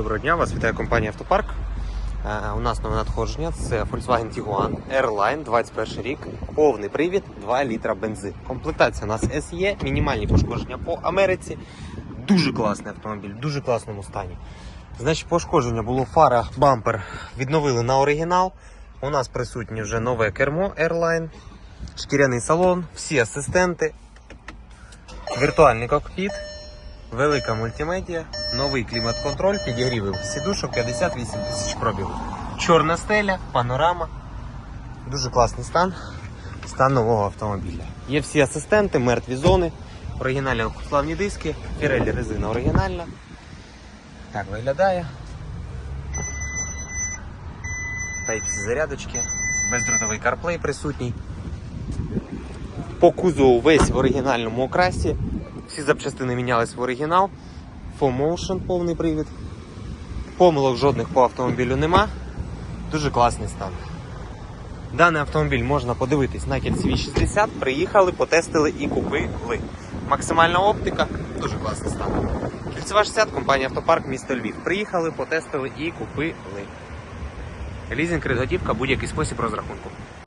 Доброго дня, вас вітає компанія Автопарк. Е, У нас нове надходження це Volkswagen Tiguan Airline 21 рік, повний привід, 2 літра бензин. Комплектація у нас SE, мінімальні пошкодження по Америці. Дуже класний автомобіль, в дуже класному стані. Значить, пошкодження було фара, бампер відновили на оригінал. У нас присутнє вже нове кермо Airline, шкіряний салон, всі асистенти, віртуальний кокпіт. Велика мультимедіа, новий клімат-контроль, підігріви сідушок 58 тисяч пробігу. Чорна стеля, панорама. Дуже класний стан. Стан нового автомобіля. Є всі асистенти, мертві зони, оригінальні легкославні диски, Pirelli резина оригінальна. Так виглядає. Type-C зарядочки, бездротовий CarPlay присутній. По кузову весь в оригінальному окрасі. Всі запчастини мінялись в оригінал. 4Motion повний привід. Помилок жодних по автомобілю нема. Дуже класний стан. Даний автомобіль можна подивитись на кільцеві 60. Приїхали, потестили і купили. Максимальна оптика, дуже класний стан. Кільцева 60, компанія Автопарк, місто Львів. Приїхали, потестили і купили. Лізинг, кредит, готівка, будь-який спосіб розрахунку.